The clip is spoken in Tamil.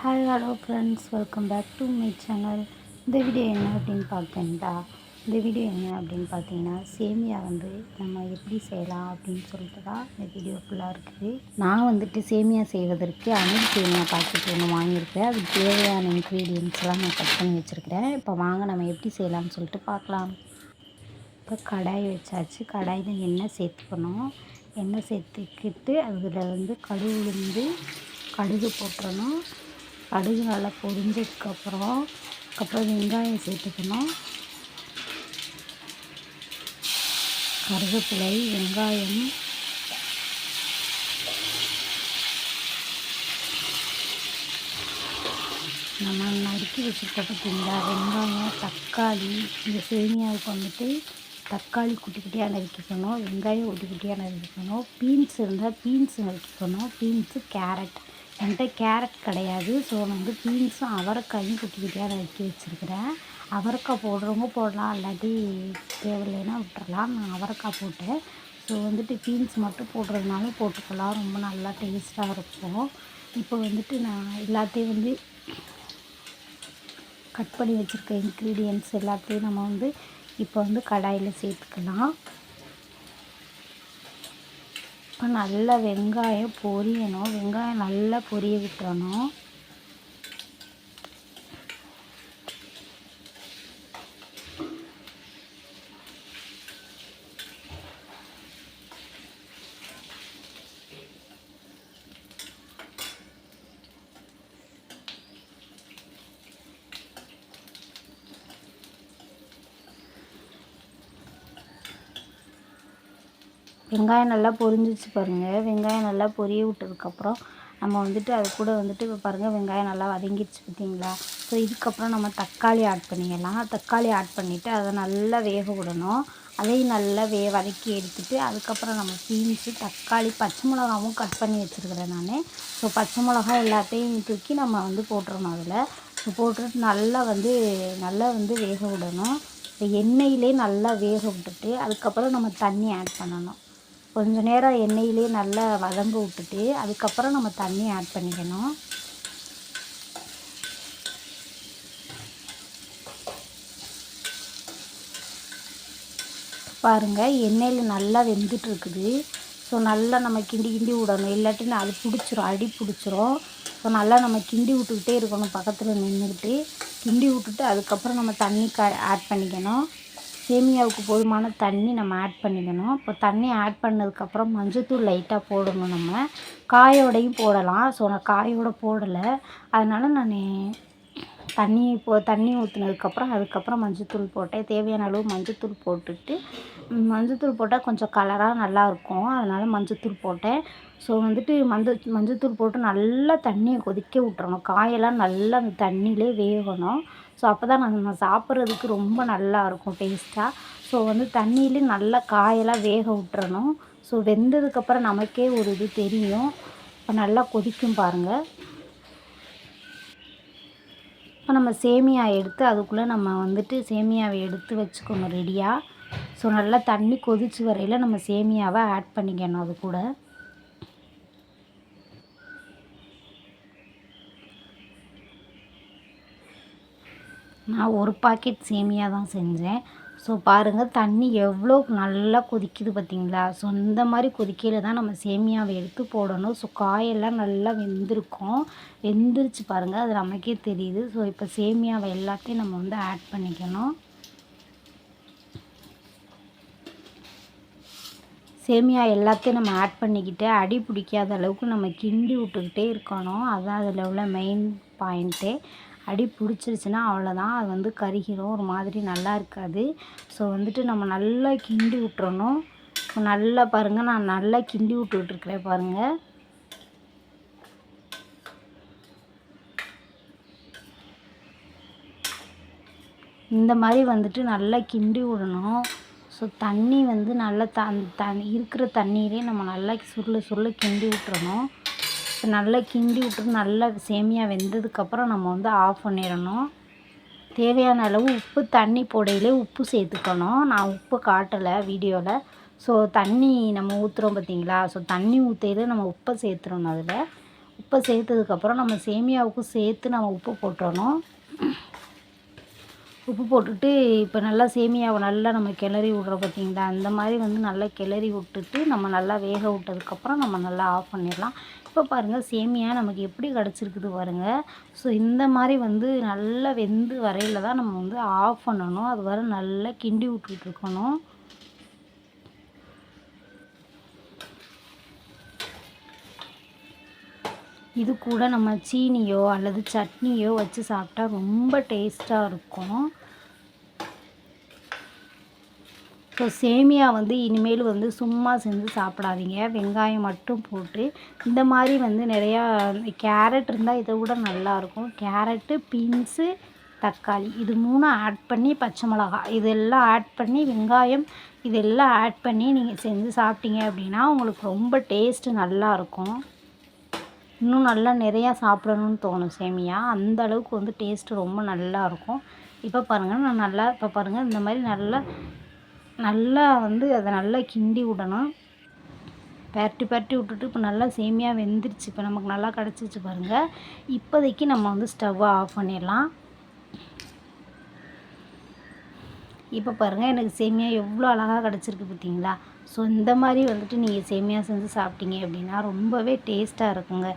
Hi hello friends welcome back to my channel இந்த வீடியோ என்ன அப்படின்னு பார்த்தீங்களா இந்த வீடியோ என்ன அப்படின்னு பார்த்தீங்கன்னா சேமியா வந்து நம்ம எப்படி செய்யலாம் அப்படின்னு சொல்லிட்டு தான் இந்த வீடியோ ஃபுல்லாக இருக்குது. நான் வந்துட்டு சேமியா செய்வதற்கு அணில் சேமியா பாக்கெட் ஒன்று வாங்கியிருக்கேன். அதுக்கு தேவையான இன்க்ரீடியன்ஸ்லாம் நான் கட் பண்ணி வச்சுருக்கிறேன். இப்போ வாங்க நம்ம எப்படி செய்யலாம்னு சொல்லிட்டு பார்க்கலாம். இப்போ கடாய் வச்சாச்சு. கடாயில் எண்ணெய் சேர்த்துக்கணும். எண்ணெய் சேர்த்துக்கிட்டு அதில் வந்து கடுகு வந்து கடுகு போட்டுறணும். கடுகு நல்லா பொரிஞ்சதுக்கப்புறம் அதுக்கப்புறம் வெங்காயம் சேர்த்துக்கணும். கருவேப்பிலை வெங்காயம். நம்ம நறுக்கி வச்சுருக்க வெங்காயம் தக்காளி இந்த சேமியாவுக்கு வந்துட்டு தக்காளி குட்டி குட்டியாக நறுக்கிக்கணும். வெங்காயம் குட்டி குட்டியாக நறுக்கிக்கணும். பீன்ஸ் இருந்தால் பீன்ஸ் நறுக்கிக்கணும். Beans carrot. என்கிட்ட கேரட் கிடையாது. ஸோ நான் வந்து பீன்ஸும் அவரைக்காயும் குட்டி குட்டியாக நறுக்கி வச்சுருக்கிறேன். அவரைக்காய் போடுறவங்க போடலாம் இல்லாட்டி தேவையில்லைன்னா விட்டுறலாம். நான் அவரைக்காய் போட்டேன். ஸோ வந்துட்டு பீன்ஸ் மட்டும் போடுறதுனால போட்டுக்கலாம். ரொம்ப நல்லா டேஸ்ட்டாக இருக்கும். இப்போ வந்துட்டு நான் எல்லாத்தையும் வந்து கட் பண்ணி வச்சுருக்க இன்க்ரீடியன்ட்ஸ் எல்லாத்தையும் நம்ம வந்து இப்போ வந்து கடாயில் சேர்த்துக்கலாம். இப்போ நல்லா வெங்காயம் பொரியணும். வெங்காயம் நல்லா பொரிய விட்டுறணும். வெங்காயம் நல்லா பொரிஞ்சிச்சு பாருங்கள் வெங்காயம் நல்லா பொரிய விட்டதுக்கப்புறம் நம்ம வந்துட்டு அது கூட வந்துட்டு இப்போ பாருங்கள் வெங்காயம் நல்லா வதங்கிடுச்சு பார்த்தீங்களா ஸோ இதுக்கப்புறம் நம்ம தக்காளி ஆட் பண்ணிக்கலாம் தக்காளி ஆட் பண்ணிவிட்டு அதை நல்லா வேக விடணும். அதையும் நல்லா வே வதக்கி எடுத்துட்டு அதுக்கப்புறம் நம்ம பீன்ஸு தக்காளி பச்சை மிளகாவும் கட் பண்ணி வச்சுருக்கிறேன் நான். ஸோ பச்சை மிளகா எல்லாத்தையும் தூக்கி நம்ம வந்து போட்டுறணும் அதில். ஸோ போட்டுட்டு நல்லா வந்து நல்லா வந்து வேக விடணும். எண்ணெயிலே நல்லா வேக விட்டுட்டு அதுக்கப்புறம் நம்ம தண்ணி ஆட் பண்ணணும். கொஞ்ச நேரம் எண்ணெயிலே நல்லா வதங்க விட்டுட்டு அதுக்கப்புறம் நம்ம தண்ணி ஆட் பண்ணிக்கணும். பாருங்கள் எண்ணெயில் நல்லா வெந்துட்டு இருக்குது ஸோ நல்லா நம்ம கிண்டி கிண்டி விடணும். இல்லாட்டினா அது பிடிச்சிரும் அடி பிடிச்சிரும். ஸோ நல்லா நம்ம கிண்டி விட்டுக்கிட்டே இருக்கணும் பக்கத்தில் நின்றுக்கிட்டு. கிண்டி விட்டுட்டு அதுக்கப்புறம் நம்ம தண்ணி க ஆட் பண்ணிக்கணும். சேமியாவுக்கு போதுமான தண்ணி நம்ம ஆட் பண்ணிக்கணும். இப்போ தண்ணி ஆட் பண்ணதுக்கப்புறம் மஞ்சத்தூள் லைட்டாக போடணும் நம்ம. காயோடையும் போடலாம். ஸோ நான் காயோட போடலை. அதனால் நான் தண்ணி இப்போ தண்ணி ஊற்றுனதுக்கப்புறம் அதுக்கப்புறம் மஞ்சத்தூள் போட்டேன். தேவையான அளவு மஞ்சத்தூள் போட்டுட்டு மஞ்சத்தூள் போட்டால் கொஞ்சம் கலராக நல்லாயிருக்கும் அதனால் மஞ்சத்தூள் போட்டேன். ஸோ வந்துட்டு மஞ்ச மஞ்சத்தூள் போட்டு நல்லா தண்ணியை கொதிக்க விட்றணும் காயெல்லாம் நல்லா அந்த தண்ணியிலே வேகணும். ஸோ அப்போ தான் நம்ம சாப்பிட்றதுக்கு ரொம்ப நல்லாயிருக்கும் டேஸ்ட்டாக ஸோ வந்து தண்ணியிலே நல்லா காயெல்லாம் வேக விட்றணும் ஸோ வெந்ததுக்கப்புறம் நமக்கே ஒரு இது தெரியும். இப்போ நல்லா கொதிக்கும் பாருங்கள் இப்போ நம்ம சேமியா எடுத்து அதுக்குள்ளே நம்ம வந்துட்டு சேமியாவை எடுத்து வச்சுக்கணும் ரெடியாக ஸோ நல்லா தண்ணி கொதிச்சு வரையில் நம்ம சேமியாவை ஆட் பண்ணிக்கணும் அது கூட. நான் ஒரு பாக்கெட் சேமியா தான் செஞ்சேன். ஸோ பாருங்கள் தண்ணி எவ்வளோ நல்லா கொதிக்குது பார்த்தீங்களா ஸோ இந்த மாதிரி கொதிக்கையில் தான் நம்ம சேமியாவை எடுத்து போடணும். ஸோ காயெல்லாம் நல்லா வெந்திருக்கும். வெந்துருச்சு பாருங்கள் அது நமக்கே தெரியுது. ஸோ இப்போ சேமியாவை எல்லாத்தையும் நம்ம வந்து ஆட் பண்ணிக்கணும். சேமியா எல்லாத்தையும் நம்ம ஆட் பண்ணிக்கிட்டு அடி பிடிக்காத அளவுக்கு நம்ம கிண்டி விட்டுக்கிட்டே இருக்கணும். அதுதான் அதில் உள்ள மெயின் பாயிண்ட்டே அடி பிடிச்சிருச்சுன்னா அவ்வளோதான். அது வந்து கருகிரும். ஒரு மாதிரி நல்லா இருக்காது. ஸோ வந்துட்டு நம்ம நல்லா கிண்டி விட்டுறணும். நல்லா பாருங்கள் நான் நல்லா கிண்டி விட்டுக்கிட்டுருக்கிறேன் பாருங்கள் இந்த மாதிரி வந்துட்டு நல்லா கிண்டி விடணும். ஸோ தண்ணி வந்து நல்லா த தன் இருக்கிற தண்ணியிலே நம்ம நல்லா சுருள சுருள கிண்டி விட்டுறணும். இப்போ நல்லா கிண்டி விட்டு நல்லா சேமியா வெந்ததுக்கப்புறம் நம்ம வந்து ஆஃப் பண்ணிடணும். தேவையான அளவு உப்பு தண்ணி போடையிலே உப்பு சேர்த்துக்கணும். நான் உப்பு காட்டலை வீடியோவில். ஸோ தண்ணி நம்ம ஊற்றுறோம் பார்த்தீங்களா? ஸோ தண்ணி ஊற்றையில நம்ம உப்பை சேர்த்துறணும் அதில். உப்பை சேர்த்ததுக்கப்புறம் நம்ம சேமியாவுக்கும் சேர்த்து நம்ம உப்பு போட்டுறணும். உப்பு போட்டுட்டு இப்போ நல்லா சேமியாவை நல்லா நம்ம கிளறி விட்றோம் பார்த்தீங்களா அந்த மாதிரி வந்து நல்லா கிளறி விட்டுட்டு நம்ம நல்லா வேக விட்டதுக்கப்புறம் நம்ம நல்லா ஆஃப் பண்ணிடலாம். இப்போ பாருங்கள் சேமியா நமக்கு எப்படி கிடச்சிருக்குது பாருங்கள் ஸோ இந்த மாதிரி வந்து நல்லா வெந்து வரையில் தான் நம்ம வந்து ஆஃப் பண்ணணும். அது வர நல்லா கிண்டி விட்டுட்டு இருக்கணும். இது கூட நம்ம சீனியோ அல்லது சட்னியோ வச்சு சாப்பிட்டா ரொம்ப டேஸ்ட்டாக இருக்கும். ஸோ சேமியா வந்து இனிமேல் வந்து சும்மா செஞ்சு சாப்பிடாதீங்க. வெங்காயம் மட்டும் போட்டு இந்த மாதிரி வந்து நிறையா கேரட் இருந்தால் இதை விட நல்லாயிருக்கும் கேரட்டு பீன்ஸு தக்காளி இது மூணும் ஆட் பண்ணி பச்சை மிளகா இதெல்லாம் ஆட் பண்ணி வெங்காயம் இதெல்லாம் ஆட் பண்ணி நீங்கள் செஞ்சு சாப்பிட்டீங்க அப்படின்னா உங்களுக்கு ரொம்ப டேஸ்ட்டு நல்லாயிருக்கும் இன்னும் நல்லா நிறையா சாப்பிடணும்னு தோணும் சேமியா. அந்த அளவுக்கு வந்து டேஸ்ட்டு ரொம்ப நல்லா இருக்கும். இப்போ பாருங்கள் நான் நல்லா இப்போ பாருங்கள் இந்த மாதிரி நல்லா நல்லா வந்து அதை நல்லா கிண்டி விடணும். பரட்டி பரட்டி விட்டுட்டு இப்போ நல்லா சேமியா வெந்துருச்சு. இப்போ நமக்கு நல்லா கிடச்சிச்சு பாருங்கள் இப்போதைக்கு நம்ம வந்து ஸ்டவ்வை ஆஃப் பண்ணிடலாம். இப்போ பாருங்கள் எனக்கு சேமியா எவ்வளோ அழகாக கிடச்சிருக்கு பார்த்தீங்களா ஸோ இந்த மாதிரி வந்துட்டு நீங்கள் சேமியா செஞ்சு சாப்பிட்டீங்க அப்படின்னா ரொம்பவே டேஸ்ட்டாக இருக்குங்க.